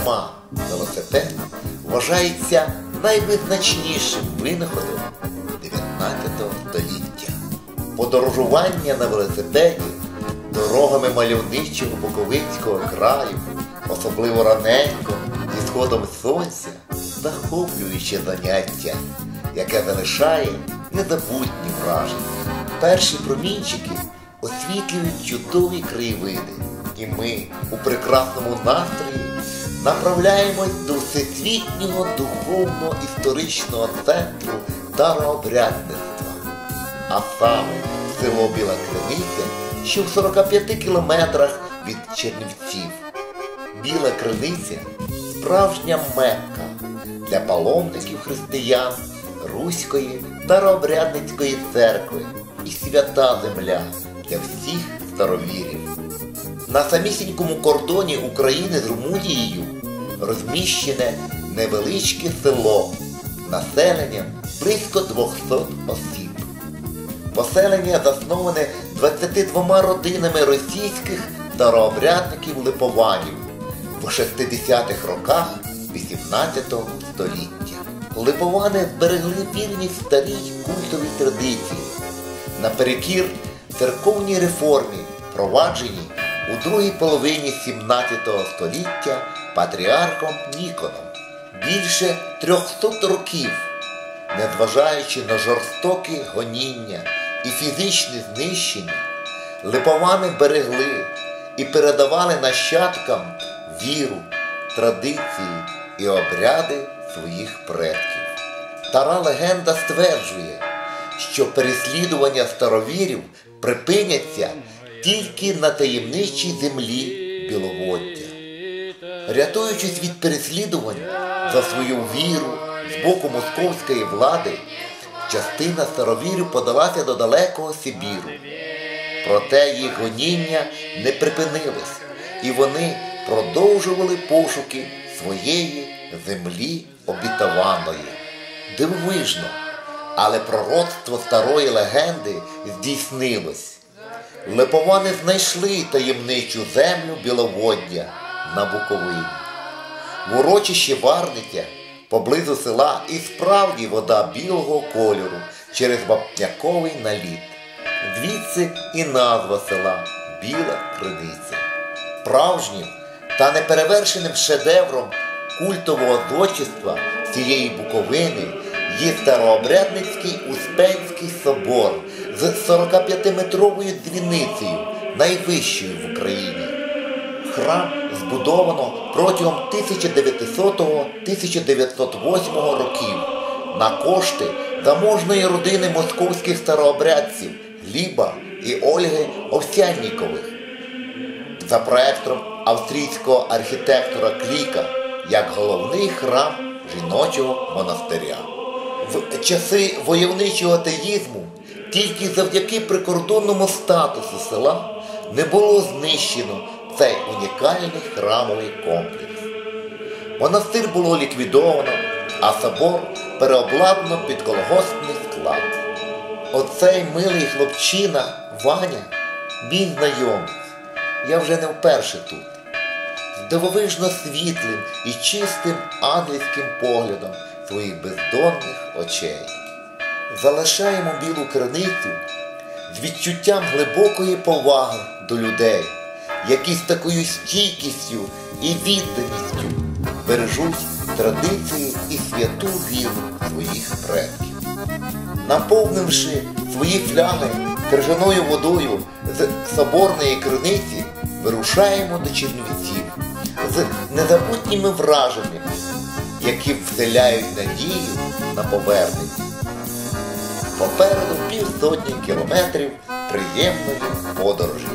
дарма велосипед вважається найвизначнішим винаходом 19 століття. Подорожування на велосипеді дорогами мальовничого Буковинського краю, особливо раненько зі сходом сонця, захоплююче заняття, яке залишає незабутні враження. Перші промінчики освітлюють чудові краєвиди, і ми у прекрасному настрої направляємось до всесвітнього духовно-історичного центру дарообрядництва, а саме село Біла Криниця, що в 45 кілометрах від Чернівців. Біла Криниця справжня мекка для паломників християн Руської старообрядницької церкви і свята земля для всіх старовірів. На самісінькому кордоні України з Румунією розміщене невеличке село населенням близько 200 осіб. Поселення засноване 22 родинами російських старообрядників липованів в 60-х роках 18 століття. Липовани зберегли вірність старій культовій традиції наперекір церковній реформі, впровадженій у другій половині 17 століття патріархом Ніконом. Більше 300 років, незважаючи на жорстокі гоніння і фізичне знищення, липовани берегли і передавали нащадкам віру, традиції і обряди своїх предків. Стара легенда стверджує, що переслідування старовірів припиняться тільки на таємничій землі Біловоддя. Рятуючись від переслідувань за свою віру з боку московської влади, частина старовірів подалася до далекого Сибіру. Проте їх гоніння не припинились, і вони продовжували пошуки своєї землі обітованої. Дивовижно, але пророцтво старої легенди здійснилось. Липовани знайшли таємничу землю Біловоддя на Буковині. В урочищі Варниця поблизу села і справді вода білого кольору через вапняковий наліт. Звідси і назва села Біла Криниця. Справжнім та неперевершеним шедевром культового зодчества цієї Буковини є старообрядницький Успенський собор з 45-метровою дзвіницею, найвищою в Україні. Храм збудовано протягом 1900-1908 років на кошти заможної родини московських старообрядців Гліба і Ольги Овсяннікових. За проектом австрійського архітектора Кліка як головний храм жіночого монастиря. В часи войовничого атеїзму тільки завдяки прикордонному статусу села не було знищено цей унікальний храмовий комплекс. Монастир було ліквідовано, а собор переобладнано під колгоспний склад. Оцей милий хлопчина Ваня, мій знайомець. Я вже не вперше тут. З дивовижно світлим і чистим ангельським поглядом своїх бездонних очей. Залишаємо білу криницю з відчуттям глибокої поваги до людей, які з такою стійкістю і відданістю бережуть традиції і святу віру своїх предків. Наповнивши свої фляги крижаною водою з соборної криниці, вирушаємо до Чернівців з незабутніми враженнями, які вселяють надію на повернення. Попереду півсотні кілометрів приємної подорожі.